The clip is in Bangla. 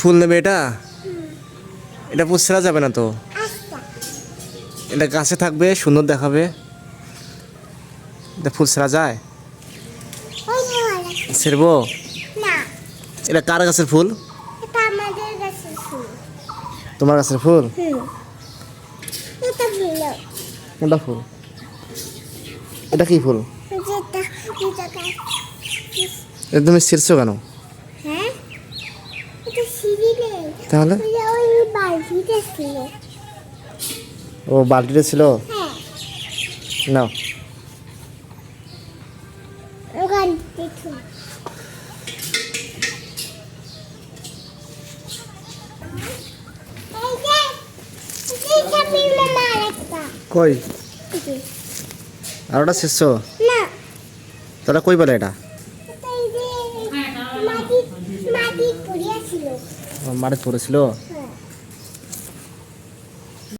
ফুল নেবে এটা? এটা ফুল ছেঁড়া যাবে না তো? আচ্ছা। এটা গাছে থাকবে সুন্দর দেখাবে। এটা ফুল ছেঁড়া যায়? না। এটা কার গাছের ফুল? তোমার গাছের ফুল? কোনটা ফুল। এটা কি ফুল? তুমি ছিঁড়ছো কেন? হ্যাঁ? তাহলে? ও বালতিতে ছিল? হ্যাঁ। নাও। মারাটা কই? আর ওটা না। তাহলে কই বলে এটা? মাটি পড়েছিল?